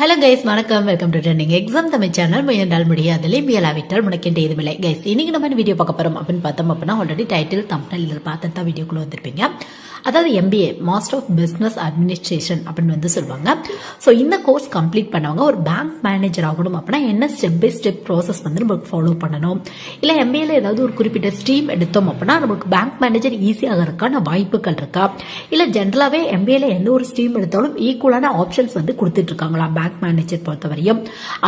Hello guys வணக்கம். Welcome to running exam Tamil channel முயன்றால் முடியாதில்லை முயலாவிட்டால் முனைக்கின்ற இதுவில்லை கைஸ் இன்னைக்கு நம்ம வீடியோ பார்க்க போகிறோம் அப்படின்னு பார்த்தோம் அப்படின்னா ஆல்ரெடி டைட்டில் தமிழ் இதில் பார்த்து தான் வீடியோக்குள்ள வந்திருப்பீங்க. அதாவது MBA master of business administration அப்படின்னு வந்து சொல்லுவாங்க. ஸோ இந்த கோர்ஸ் கம்ப்ளீட் பண்ணவங்க ஒரு பேங்க் மேனேஜர் ஆகணும் அப்படின்னா என்ன ஸ்டெப் பை ஸ்டெப் ப்ராசஸ் வந்து நம்மளுக்கு ஃபாலோ பண்ணணும். இல்லை எம்பிஏல ஏதாவது ஒரு குறிப்பிட்ட ஸ்ட்ரீம் எடுத்தோம் அப்படின்னா நமக்கு பேங்க் மேனேஜர் ஈஸியாக இருக்கான வாய்ப்புகள் இருக்கா? இல்லை ஜென்ரலாகவே எம்பிஏல எந்த ஒரு ஸ்ட்ரீம் எடுத்தாலும் ஈக்குவலான ஆப்ஷன்ஸ் வந்து கொடுத்துட்டு இருக்காங்களா பேங்க் மேனேஜர் பொறுத்தவரையும்?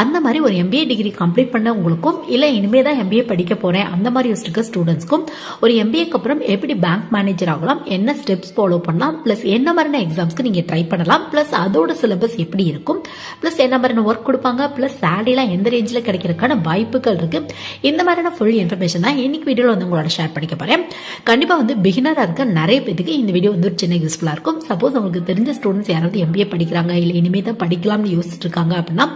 அந்த மாதிரி ஒரு எம்பிஏ டிகிரி கம்ப்ளீட் பண்ணவங்களுக்கும் இல்லை இனிமே தான் எம்பிஏ படிக்க போறேன் அந்த மாதிரி இருக்க ஸ்டூடெண்ட்ஸ்க்கும் ஒரு எம்பிஏக்கு அப்புறம் எப்படி பேங்க் மேனேஜர் ஆகலாம் என்ன ஸ்டெப் ஸ்டெப்ஸ் ஃபாலோ பண்ணலாம். ப்ளஸ் என்ன மாதிரியான எக்ஸாம்ஸ்க்கு நீங்கள் ட்ரை பண்ணலாம். ப்ளஸ் அதோட சிலபஸ் எப்படி இருக்கும். ப்ளஸ் என்ன மாதிரியான ஒர்க் கொடுப்பாங்க. பிளஸ் சேலரிலாம் எந்த ரேஞ்சில் கிடைக்கிறதுக்கான வாய்ப்புகள் இருக்குது இந்த மாதிரியான ஃபுல் இன்ஃபர்மேஷன் தான் இன்னைக்கு வீடியோவில் வந்து உங்களோட ஷேர் பண்ணிக்க போகிறேன் கண்டிப்பாக வந்து பிகினராக இருக்க நிறைய பேருக்கு இந்த வீடியோ வந்து ஒரு சின்ன யூஸ்ஃபுல்லாக இருக்கும். சப்போஸ் உங்களுக்கு தெரிஞ்ச ஸ்டூடெண்ட்ஸ் யாராவது எம்பிஏ படிக்கிறாங்க. இல்லை இனிமே தான் படிக்கலாம்னு யோசிச்சுட்டு இருக்காங்க அப்படின்னா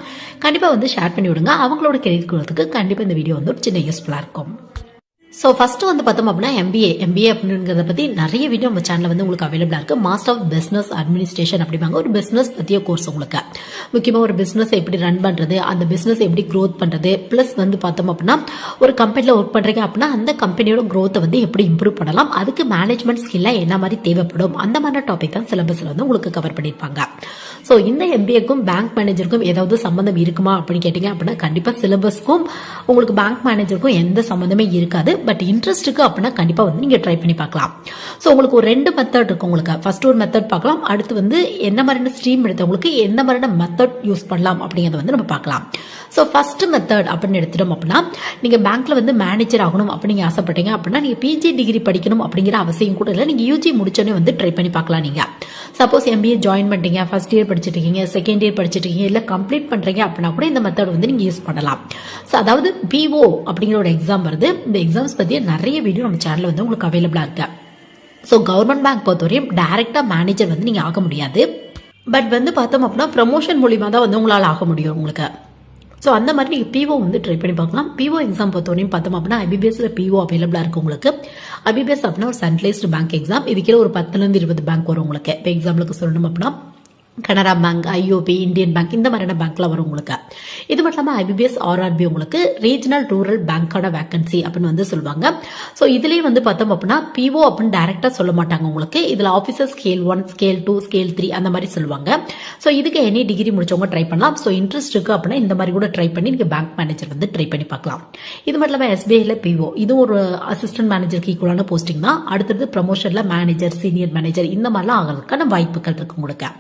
கண்டிப்பாக வந்து ஷேர் பண்ணி விடுங்க. அவங்களோட கெரியர் கொடுறதுக்கு கண்டிப்பாக இந்த வீடியோ வந்து ஒரு சின்ன யூஸ்ஃபுல்லாக இருக்கும். ஸோ ஃபஸ்ட்டு வந்து பார்த்தோம் அப்படின்னா எம்பிஏ எம்பிஏ அப்படிங்கிறத பற்றி நிறைய வீடியோ நம்ம சேனலில் வந்து உங்களுக்கு அவைலபிளாக இருக்குது மாஸ்டர் ஆஃப் பிஸ்னஸ் அட்மினிஸ்ட்ரேஷன் அப்படிம்பாங்க. ஒரு பிஸ்னஸ் பற்றிய கோர்ஸ் உங்களுக்கு. முக்கியமாக ஒரு பிஸ்னஸை எப்படி ரன் பண்ணுறது அந்த பிஸ்னஸ் எப்படி க்ரோத் பண்ணுறது ப்ளஸ் வந்து பார்த்தோம் அப்படின்னா ஒரு கம்பெனியில் ஒர்க் பண்ணுறீங்க அப்படின்னா அந்த கம்பெனியோட க்ரோத்தை வந்து எப்படி இம்ப்ரூவ் பண்ணலாம் அதுக்கு மேனேஜ்மெண்ட் ஸ்கில்லாக என்ன மாதிரி தேவைப்படும் அந்த மாதிரி டாபிக் தான் சிலபஸில் வந்து உங்களுக்கு கவர் பண்ணியிருப்பாங்க. ஸோ இந்த எம்பிஏக்கும் பேங்க் மேனேஜருக்கும் ஏதாவது சம்மந்தம் இருக்குமா அப்படின்னு கேட்டிங்க அப்படின்னா கண்டிப்பாக சிலபஸ்க்கும் உங்களுக்கு பேங்க் மேனேஜருக்கும் எந்த சம்மந்தமே இருக்காது. பட் இன்ட்ரெஸ்ட்டுக்கு அப்படின்னா கண்டிப்பா வந்து நீங்க ட்ரை பண்ணி பார்க்கலாம். ஸோ உங்களுக்கு ஒரு ரெண்டு மெத்தட் இருக்கு உங்களுக்கு. ஃபர்ஸ்ட் ஒரு மெத்தட் பார்க்கலாம். அடுத்து வந்து என்ன மாதிரியான ஸ்ட்ரீம் எடுத்தவங்களுக்கு எந்த மாதிரியான மெத்தட் யூஸ் பண்ணலாம் அப்படிங்கறத வந்து நம்ம பார்க்கலாம். ஸோ ஃபஸ்ட்டு மெத்தட் அப்படின்னு எடுத்துட்டோம் அப்படின்னா நீங்கள் பேங்க்கில் வந்து மேனேஜர் ஆகணும் அப்படின்னு ஆசைப்பட்டீங்க அப்படின்னா நீங்கள் பிஜி டிகிரி படிக்கணும் அப்படிங்கிற அவசியம் கூட இல்லை. நீங்கள் யூஜி முடிச்சோடனே வந்து ட்ரை பண்ணி பார்க்கலாம் நீங்கள் சப்போஸ் எம்பிஏ ஜாயின் பண்ணிட்டீங்க ஃபர்ஸ்ட் இயர் படிச்சுட்டு இருக்கீங்க செகண்ட் இயர் படிச்சுட்டு இருக்கீங்க இல்லை கம்ப்ளீட் பண்ணுறீங்க அப்படின்னா கூட இந்த மெத்தட் வந்து நீங்கள் யூஸ் பண்ணலாம். ஸோ அதாவது பிஓ அப்படிங்கிற ஒரு எக்ஸாம் வருது. இந்த எக்ஸாம்ஸ் பற்றிய நிறைய வீடியோ நம்ம சேனலில் வந்து உங்களுக்கு அவைலபிளாக இருக்கு. ஸோ கவர்மெண்ட் பேங்க் பொறுத்தவரையும் டைரக்டா மேனேஜர் வந்து நீங்கள் ஆக முடியாது. பட் வந்து பார்த்தோம் அப்படின்னா ப்ரமோஷன் மூலியமாக தான் வந்து உங்களால் ஆக முடியும் உங்களுக்கு. ஸோ அந்த மாதிரி நீங்கள் பிஓ வந்து ட்ரை பண்ணி பார்க்கலாம். பிஓ எக்ஸாம் பொறுத்தவரையும் பார்த்தோம் அப்படின்னா ஐபிபிஎஸ்ல பிஓ அவைலபிளாக இருக்கு உங்களுக்கு. ஐபிபிஎஸ் அப்படின்னா ஒரு சென்ட்ரலைஸ்டு பேங்க் எக்ஸாம் இதுக்கே ஒரு பத்துலேருந்து இருபது பேங்க் வரும் உங்களுக்கு. இப்போ எக்ஸாம்பிளுக்கு சொல்லணும் அப்படின்னா Canara bank IOB Indian bank இந்த மாதிரியான பேங்க்ல வரும் உங்களுக்கு. இது மட்டும் இல்லாமல் ஐபிபிஎஸ் ஆர்ஆர்பி உங்களுக்கு ரீஜனல் ரூரல் பேங்க்கான வேகன்சி அப்படின்னு வந்து சொல்லுவாங்க. ஸோ இதுலேயே வந்து பார்த்தோம் அப்படின்னா பிஓ அப்படின்னு டைரக்டா சொல்ல மாட்டாங்க உங்களுக்கு. இதில் officer scale one scale two scale three அந்த மாதிரி சொல்லுவாங்க. ஸோ இதுக்கு எனி டிகிரி முடிச்சவங்க ட்ரை பண்ணலாம். ஸோ இன்ட்ரெஸ்ட் இருக்கு அப்படின்னா இந்த மாதிரி கூட ட்ரை பண்ணி நீங்கள் பேங்க் மேனேஜர் வந்து ட்ரை பண்ணி பார்க்கலாம். இது மட்டும் இல்லாமல் எஸ்பிஐல பிஓ இது ஒரு அசிஸ்டன்ட் மேனேஜருக்கு ஈக்குவலான போஸ்டிங் தான். அடுத்தது ப்ரமோஷன்ல மேனேஜர் சீனியர் மேனேஜர் இந்த மாதிரிலாம் ஆகிறதுக்கான வாய்ப்புகள் இருக்கு உங்களுக்கு.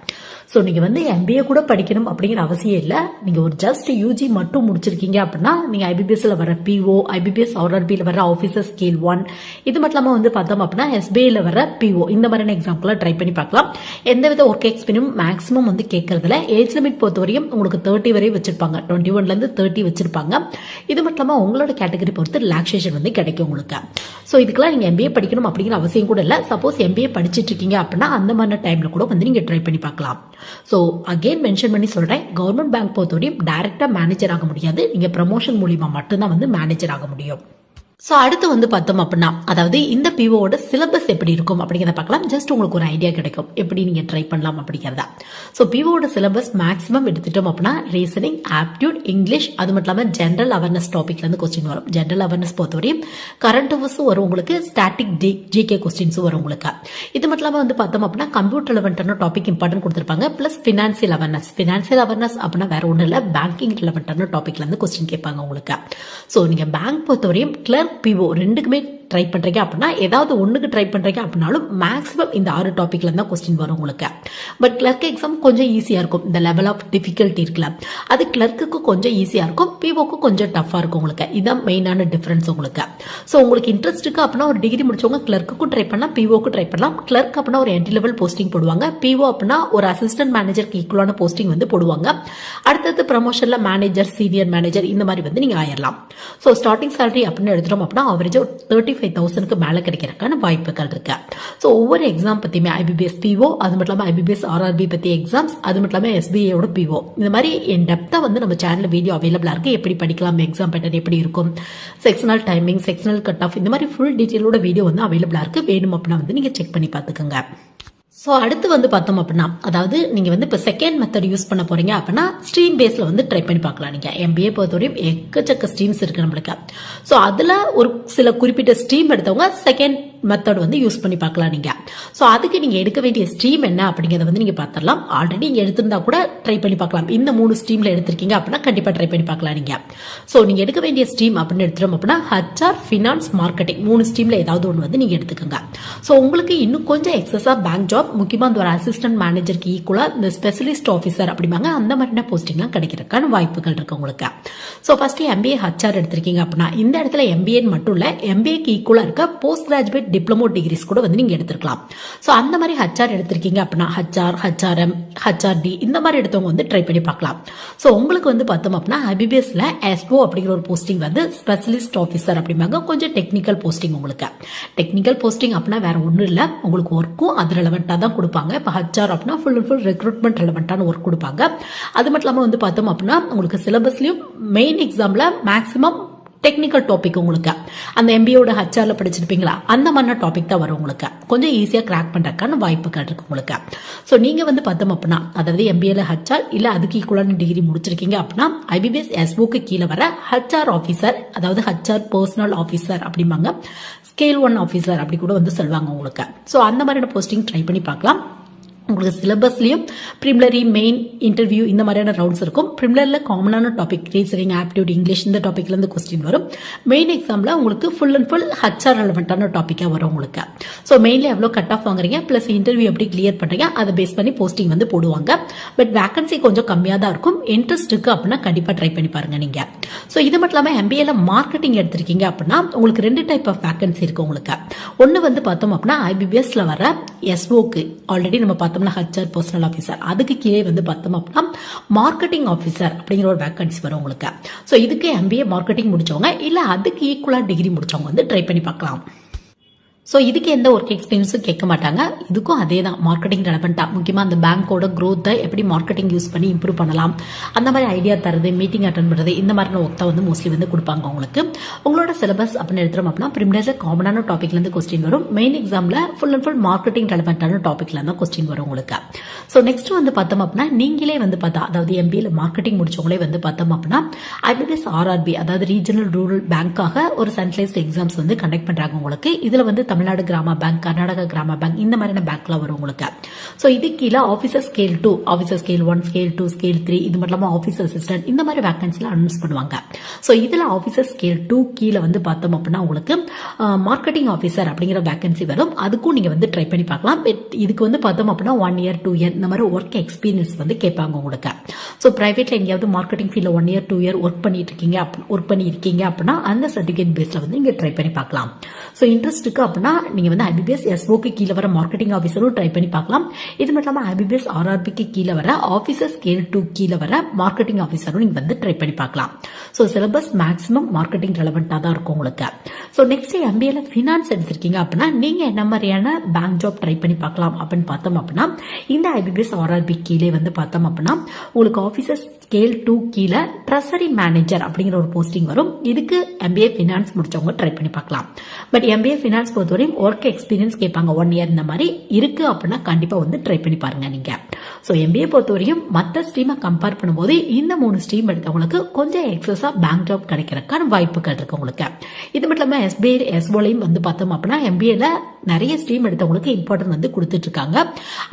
ஸோ நீங்கள் வந்து எம்பிஏ கூட படிக்கணும் அப்படிங்கிற அவசியம் இல்லை. நீங்கள் ஒரு ஜஸ்ட் யூஜி மட்டும் முடிச்சிருக்கீங்க அப்படின்னா நீங்கள் ஐபிபிஎஸ்ல வர பிஓ ஐபிபிஎஸ் ஆர்ஆர்பியில் வர ஆஃபீஸர் ஸ்கேல் ஒன் இது மட்டும் இல்லாமல் வந்து பார்த்தோம் அப்படின்னா எஸ்பிஐயில் வர பிஓ இந்த மாதிரியான எக்ஸாம்பிளாக ட்ரை பண்ணி பார்க்கலாம். எந்தவித ஒர்க் எக்ஸ்பீரியும் மேக்ஸிமம் வந்து கேட்கறதுல ஏஜ் லிமிட் பொறுத்த வரையும் உங்களுக்கு தேர்ட்டி வரை வச்சிருப்பாங்க. டுவெண்ட்டி ஒன்லேருந்து தேர்ட்டி வச்சிருப்பாங்க. இது மட்டும் இல்லாமல் உங்களோட கேட்டகரி பொறுத்து ரிலாக்ஸேஷன் வந்து கிடைக்கும் உங்களுக்கு. ஸோ இதுக்கெல்லாம் நீங்கள் எம்பிஏ படிக்கணும் அப்படிங்கிற அவசியம் கூட இல்லை. சப்போஸ் எம்பிஏ படிச்சிட்டு இருக்கீங்க அப்படின்னா அந்த மாதிரி டைமில் கூட வந்து நீங்கள் ட்ரை பண்ணி பார்க்கலாம். ஸோ அகெயின் மென்ஷன் பண்ணி சொல்கிறேன் கவர்மெண்ட் பேங்க் பொறுத்தவரையும் டைரெக்டாக மேனேஜர் ஆக முடியாது. நீங்கள் ப்ரமோஷன் மூலிமா மட்டும்தான் வந்து மேனேஜர் ஆக முடியும். ஸோ அடுத்து வந்து பார்த்தோம் அப்படின்னா அதாவது இந்த பிஓவோட சிலபஸ் எப்படி இருக்கும் அப்படிங்கிறத பார்க்கலாம். ஜஸ்ட் உங்களுக்கு ஒரு ஐடியா கிடைக்கும். எப்படி நீங்கள் ட்ரை பண்ணலாம் அப்படிங்கிறதா. ஸோ பிஓவோட சிலபஸ் மேக்ஸிமம் எடுத்துட்டோம் அப்படின்னா ரீசனிங் ஆப்டியூட் இங்கிலீஷ் அது மட்டும் இல்லாமல் ஜென்ரல் அவேர்னஸ் டாப்பிக்லேருந்து கொஸ்டின் வரும். ஜென்ரல் அவேர்னஸ் பொறுத்தவரையும் கரண்ட் அஃபர்ஸும் வரும் உங்களுக்கு ஸ்டாட்டிக் டி ஜிகே கொஸ்டின்ஸும் வரும் உங்களுக்கு. இது மட்டும் இல்லாமல் வந்து பார்த்தோம் அப்படின்னா கம்ப்யூட்டர் ரிலவெண்டான டாபிக் இம்பார்ட்டன்ட் கொடுத்துருப்பாங்க. Plus financial awareness financial awareness அப்படின்னா வேற ஒன்றும் இல்லை பேங்கிங் ரிலவெண்டான டாப்பிக்லேருந்து கொஸ்டின் கேட்பாங்க உங்களுக்கு. ஸோ நீங்கள் பேங்க் பொறுத்தவரையும் கிளர்க் பிஓ ரெண்டுக்குமே ட்ரை பண்ணுறீங்க அப்படின்னா ஏதாவது ஒன்றுக்கு ட்ரை பண்ணுறீங்க அப்படின்னாலும் மேக்ஸிமம் இந்த ஆறு டாப்பிக்கில் தான் கொஸ்டின் வரும் உங்களுக்கு. பட் கிளர்க் எக்ஸாம் கொஞ்சம் ஈஸியாக இருக்கும். இந்த லெவல் ஆஃப் டிஃபிகல்ட்டி இருக்குல்ல. அது கிளர்க்குக்கு கொஞ்சம் ஈஸியாக இருக்கும். பிஓக்கு கொஞ்சம் டஃப்பாக இருக்கும் உங்களுக்கு. இதான் மெயினான டிஃப்ரென்ஸ் உங்களுக்கு. ஸோ உங்களுக்கு இன்ட்ரெஸ்ட் இருக்கு அப்படின்னா ஒரு டிகிரி முடிச்சவங்க கிளர்க்குக்கும் ட்ரை பண்ணலாம் பிஓக்கு ட்ரை பண்ணலாம். கிளர்க் அப்படின்னா ஒரு என்ட்ரி லெவல் போஸ்டிங் போடுவாங்க. பிஓ அப்படின்னா ஒரு அசிஸ்டன்ட் மேனேஜருக்கு ஈக்குவலான போஸ்டிங் வந்து போடுவாங்க. அடுத்தது ப்ரமோஷனில் மேனேஜர் சீனியர் மேனேஜர் இந்த மாதிரி வந்து நீங்கள் ஆயிரலாம் ஸோ ஸ்டார்டிங் சேலரி அப்படின்னு எடுத்துட்டோம் அப்படின்னா அவரேஜ் தேர்ட்டி ஃபைவ் தௌசண்ட்க்கு மேலே கிடைக்கிறதுக்கான வாய்ப்புகள் இருக்கு. ஸோ ஒவ்வொரு எக்ஸாம் பற்றியுமே ஐபிபிஎஸ் பிஓ அது மட்டும் இல்லாமல் ஐபிபிஎஸ் ஆர்ஆர்பி பற்றி எக்ஸாம்ஸ் அது மட்டும் இல்லாமல் எஸ்பிஐயோட பிஓ இந்த மாதிரி என் டெப்த்தாக வந்து நம்ம சேனலில் வீடியோ அவைலபிளாக இருக்குது எப்படி படிக்கலாம் எக்ஸாம் பேட்டர்ன் எப்படி இருக்கும் sectional timing sectional cut off இந்த மாதிரி ஃபுல் டீட்டெயிலோட வீடியோ வந்து அவைலபிளாக இருக்குது வேணும் அப்படின்னா வந்து நீங்கள் செக் பண்ணி பார்த்துக்கோங்க. ஸோ அடுத்து வந்து பார்த்தோம் அப்படின்னா அதாவது நீங்கள் வந்து இப்போ செகண்ட் மெத்தட் யூஸ் பண்ண போறீங்க அப்படின்னா ஸ்ட்ரீம் பேஸில் வந்து ட்ரை பண்ணி பார்க்கலாம் நீங்கள் எம்பிஏ பொறுத்தவரையும் எக்கச்சக்க ஸ்ட்ரீம்ஸ் இருக்கு நம்மளுக்கு. ஸோ அதில் ஒரு சில குறிப்பிட்ட ஸ்ட்ரீம் எடுத்தவங்க செகண்ட் மெத்தட் வந்து யூஸ் பண்ணி பார்க்கலாம் நீங்கள் ஸோ அதுக்கு நீங்கள் எடுக்க வேண்டிய ஸ்ட்ரீம் என்ன அப்படிங்கிறத வந்து நீங்கள் பார்த்துடலாம் ஆல்ரெடி நீங்கள் எடுத்திருந்தா கூட ட்ரை பண்ணி பார்க்கலாம். இந்த மூணு ஸ்ட்ரீமில் எடுத்திருக்கீங்க அப்படின்னா கண்டிப்பாக ட்ரை பண்ணி பார்க்கலாம் நீங்க. ஸோ நீங்கள் எடுக்க வேண்டிய ஸ்ட்ரீம் அப்படின்னு எடுத்துட்டோம் அப்படின்னா ஹச்ஆர் ஃபினான்ஸ் மார்க்கெட்டிங் மூணு ஸ்ட்ரீமில் ஏதாவது ஒன்று வந்து நீங்கள் எடுத்துக்கோங்க. ஸோ உங்களுக்கு இன்னும் கொஞ்சம் எக்ஸஸாக பேங்க் ஜாப் முக்கியமாக இந்த ஒரு அசிஸ்டன்ட் மேனேஜருக்கு ஈக்குவலாக இந்த ஸ்பெஷலிஸ்ட் ஆஃபீஸர் அப்படிம்பாங்க. அந்த மாதிரியான போஸ்டிங்லாம் கிடைக்கிறதுக்கான வாய்ப்புகள் இருக்குது உங்களுக்கு. ஸோ ஃபர்ஸ்ட் எம்பிஏ ஹச்ஆர் எடுத்திருக்கீங்க அப்படின்னா இந்த இடத்துல எம்பிஏன்னு மட்டும் இல்லை எம்பிஏக்கு ஈக்குவலாக இருக்க போஸ்ட் கிராஜுவேட் டிப்ளமோ டிகிரிஸ் கூட வந்து நீங்கள் எடுத்துக்கலாம் ஸோ அந்த மாதிரி ஹச்ஆர் எடுத்திருக்கீங்க அப்படின்னா ஹச்ஆர் ஹச்ஆர்எம் ஹச்ஆர்டி இந்த மாதிரி எடுத்தவங்க வந்து ட்ரை பண்ணி பார்க்கலாம். ஸோ உங்களுக்கு வந்து பார்த்தோம் அப்படின்னா ஐபிபிஎஸ்ல எஸ்ஓ அப்படிங்கிற ஒரு போஸ்டிங் வந்து ஸ்பெஷலிஸ்ட் ஆஃபீஸர் அப்படிம்பாங்க. கொஞ்சம் டெக்னிக்கல் போஸ்டிங் உங்களுக்கு. டெக்னிக்கல் போஸ்டிங் அப்படின்னா வேற ஒன்றும் இல்லை. உங்களுக்கு ஒர்க்கும் அது ரெலவெண்ட்டாக தான் கொடுப்பாங்க. இப்போ ஹச்ஆர் அப்படின்னா ஃபுல் அண்ட் ஃபுல் ரெக்ரூட்மெண்ட் ரெலவெண்ட்டான ஒர்க் கொடுப்பாங்க. அது மட்டும் இல்லாமல் வந்து பார்த்தோம் அப்படின்னா உங்களுக்கு சிலபஸ்லையும் மெயின் எக்ஸாமில் மேக்ஸிமம் டெக்னிக்கல் டாபிக் உங்களுக்கு. அந்த எம்பியோட ஹச்ஆர்ல படிச்சிருப்பீங்களா? அந்த மாதிரி டாபிக் தான் வரும் உங்களுக்கு. கொஞ்சம் ஈஸியாக கிராக் பண்ணுறதுக்கான வாய்ப்புகள் இருக்கு உங்களுக்கு. ஸோ நீங்கள் வந்து பார்த்தோம் அப்படின்னா அதாவது எம்பிஏல ஹச்ஆர் இல்லை அதுக்கு ஈக்குவலான டிகிரி முடிச்சிருக்கீங்க அப்படின்னா ஐபிபிஎஸ் எஸ்ஓக்கு கீழே வர ஹச்ஆர் ஆஃபீஸர் அதாவது ஹச்ஆர் பர்சனல் ஆஃபீஸர் அப்படிம்பாங்க. ஸ்கேல் ஒன் ஆஃபீஸர் அப்படி கூட வந்து சொல்லுவாங்க உங்களுக்கு. ஸோ அந்த மாதிரியான போஸ்டிங் ட்ரை பண்ணி பார்க்கலாம். உங்களுக்கு சிலபஸ்லையும் ப்ரிமிலரி மெயின் இன்டர்வியூ இந்த மாதிரியான ரவுண்ட்ஸ் இருக்கும். ப்ரிமிலரில் காமனான டாபிக் ரீசனிங் ஆப்டியூட் இங்கிலீஷ் இந்த டாபிக்ல இருந்து கொஸ்டின் வரும். மெயின் எக்ஸாமில் உங்களுக்கு ஃபுல் அண்ட் ஃபுல் ஹச்ஆர் ரெலவெண்ட்டான டாப்பிக்காக வரும் உங்களுக்கு. ஸோ மெயின்ல எவ்வளோ கட் ஆஃப் வாங்குறீங்க ப்ளஸ் இன்டர்வியூ எப்படி கிளியர் பண்ணுறீங்க அதை பேஸ் பண்ணி போஸ்டிங் வந்து போடுவாங்க. பட் வேகன்சி கொஞ்சம் கம்மியாக தான் இருக்கும். இன்ட்ரெஸ்ட் இருக்கு அப்படின்னா கண்டிப்பாக ட்ரை பண்ணி பாருங்க நீங்கள் ஸோ இது மட்டும் இல்லாமல் எம்பிஏல மார்க்கெட்டிங் எடுத்திருக்கீங்க அப்படின்னா உங்களுக்கு ரெண்டு டைப் ஆஃப் வேகன்சி இருக்கு உங்களுக்கு. ஒன்று வந்து பார்த்தோம் அப்படின்னா ஐபிபிஎஸ்ல வர எஸ்ஓக்கு ஆல்ரெடி நம்ம பார்த்தோம்னா ஹச்ஆர் பர்சனல் ஆஃபீஸர் அதுக்கு கீழே வந்து பார்த்தோம் அப்படின்னா மார்க்கெட்டிங் ஆஃபீஸர் அப்படிங்கிற ஒரு வேக்கன்சி வரும் உங்களுக்கு. ஸோ இதுக்கு எம்பிஏ மார்க்கெட்டிங் முடிச்சவங்க இல்லை அதுக்கு ஈக்குவலாக டிகிரி முடிச்சவங்க வந்து ட்ரை பண்ணி பார்க்கலாம். ஸோ இதுக்கு எந்த ஒர்க் எக்ஸ்பீரியன்ஸும் கேட்க மாட்டாங்க. இதுக்கும் அதே தான் மார்க்கெட்டிங் ரெலவெண்ட்டாக முக்கியமாக அந்த பேங்க்கோட க்ரோத்தை எப்படி மார்க்கெட்டிங் யூஸ் பண்ணி இம்ப்ரூவ் பண்ணலாம். அந்த மாதிரி ஐடியா தரது மீட்டிங் அட்டன் பண்ணுறது இந்த மாதிரியான ஒர்க் தான் வந்து மோஸ்ட்லி வந்து கொடுப்பாங்க உங்களுக்கு உங்களோட சிலபஸ் அப்படின்னு எடுத்துறோம் அப்படின்னா ப்ரிமினரில் காமனான டாப்பிக்லேருந்து கொஸ்டின் வரும். மெயின் எக்ஸாமில் ஃபுல் அண்ட் ஃபுல் மார்க்கெட்டிங் ரெலவெண்ட்டான டாப்பிக்கில் தான் கொஸ்டின் வரும் உங்களுக்கு. ஸோ நெக்ஸ்ட் வந்து பார்த்தோம் அப்படின்னா நீங்களே வந்து பார்த்தா அதாவது எம்பியில் மார்க்கெட்டிங் முடிச்சவங்களே வந்து பார்த்தோம் அப்படின்னா ஐபிஎஸ் ஆர்ஆர்பி அதாவது ரீஜனல் ரூரல் பேங்க்காக ஒரு சென்ட்ரலைஸ்ட் எக்ஸாம்ஸ் வந்து கண்டக்ட் பண்ணுறாங்க உங்களுக்கு. இதில் வந்து தமிழ்நாடு கிராம பேங்க் கர்நாடகா கிராம பேங்க் இந்த மாதிரியான பேங்க்லாம் வரும் உங்களுக்கு. ஸோ இது கீழே officer scale two officer scale one scale two scale three இது மட்டும் இல்லாமல் ஆஃபீஸர் அசிஸ்டன்ட் இந்த மாதிரி வேகன்சிலாம் அனௌன்ஸ் பண்ணுவாங்க. ஸோ இதில் ஆஃபீஸர் ஸ்கேல் டூ கீழே வந்து பார்த்தோம் அப்படின்னா உங்களுக்கு மார்க்கெட்டிங் ஆஃபீஸர் அப்படிங்கிற வேகன்சி வரும். அதுக்கும் நீங்கள் வந்து ட்ரை பண்ணி பார்க்கலாம். But இதுக்கு வந்து பார்த்தோம் அப்படின்னா ஒன் இயர் டூ இயர் இந்த மாதிரி ஒர்க் எக்ஸ்பீரியன்ஸ் வந்து கேட்பாங்க உங்களுக்கு. ஸோ ப்ரைவேட்டில் எங்கேயாவது மார்க்கெட்டிங் ஃபீல்டில் one year two year work பண்ணிட்டு இருக்கீங்க ஒர்க் பண்ணி இருக்கீங்க அப்படின்னா அந்த சர்டிஃபிகேட் பேஸில் வந்து நீங்கள் ட்ரை பண்ணி பார்க்கலாம். ஸோ இன்ட்ரெஸ்ட்டுக்கு அப்படின்னா பண்ணணும்னா நீங்க வந்து ஐபிபிஎஸ் எஸ்ஓக்கு கீழே வர மார்க்கெட்டிங் ஆஃபீஸரும் ட்ரை பண்ணி பார்க்கலாம். இது மட்டும் இல்லாமல் ஐபிபிஎஸ் ஆர்ஆர்பிக்கு கீழே வர ஆஃபீஸர் ஸ்கேல் டூ கீழே வர மார்க்கெட்டிங் ஆஃபீஸரும் நீங்க வந்து ட்ரை பண்ணி பார்க்கலாம். ஸோ சிலபஸ் மேக்ஸிமம் மார்க்கெட்டிங் ரெலவெண்ட்டாக தான் இருக்கும் உங்களுக்கு. ஸோ நெக்ஸ்ட் எம்பிஏல ஃபினான்ஸ் எடுத்திருக்கீங்க அப்படின்னா நீங்க என்ன மாதிரியான பேங்க் ஜாப் ட்ரை பண்ணி பார்க்கலாம் அப்படின்னு பார்த்தோம் அப்படின்னா இந்த ஐபிபிஎஸ் ஆர்ஆர்பி கீழே வந்து பார்த்தோம் அப்படின்னா உங்களுக்கு ஆஃபீஸர்ஸ் ஸ்கேல் டூ கீழே ட்ரெஸரி மேனேஜர் அப்படிங்கிற ஒரு போஸ்டிங் வரும். இதுக்கு எம்பிஏ ஃபினான்ஸ் முடிச்சவங்க ட்ரை பண்ணி பார்க்கலாம். பட் எம்பிஏ ஃபினான்ஸ் பொறுத்தவரையும் ஒர்க் எக்ஸ்பீரியன்ஸ் கேட்பாங்க. ஒன் இயர் இந்த மாதிரி இருக்கு அப்படின்னா கண்டிப்பாக வந்து ட்ரை பண்ணி பாருங்க நீங்க. ஸோ எம்பிஏ பொறுத்தவரையும் மற்ற ஸ்ட்ரீமை கம்பேர் பண்ணும்போது இந்த மூணு ஸ்ட்ரீம் எடுத்தவங்களுக்கு கொஞ்சம் எக்ஸஸா பேங்க் ஜாப் கிடைக்கிறதுக்கான வாய்ப்புகள் இருக்கு உங்களுக்கு. இது மட்டும் இல்லாமல் எஸ்பிஐ எஸ்ஓலையும் வந்து பார்த்தோம் அப்படின்னா எம்பிஏல நிறைய ஸ்ட்ரீம் எடுத்தவங்களுக்கு இம்பார்ட்டன்ட் வந்து கொடுத்துட்டு இருக்காங்க.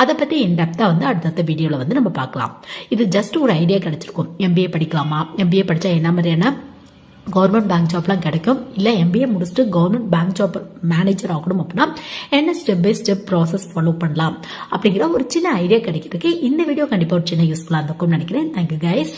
அதை பத்தி இன்டெப்தா வந்து அடுத்தடுத்த வீடியோல வந்து நம்ம பார்க்கலாம். இது ஜஸ்ட் ஒரு ஐடியா கிடைச்சிருக்கும். எம்பிஏ படிக்கலாமா? எம்பிஏ படிச்சா என்ன மாதிரியான கவர்மெண்ட் பேங்க் ஜாப்லாம் கிடைக்கும். இல்லை எம்பிஏ முடிச்சுட்டு கவர்மெண்ட் பேங்க் ஜாப் மேனேஜர் ஆகணும் அப்படின்னா என்ன step by step process follow பண்ணலாம். அப்படிங்கிற ஒரு சின்ன ஐடியா கிடைக்கிறதுக்கு இந்த வீடியோ கண்டிப்பாக ஒரு சின்ன யூஸ்ஃபுல்லாக இருந்திருக்கும்னு நினைக்கிறேன். Thank you guys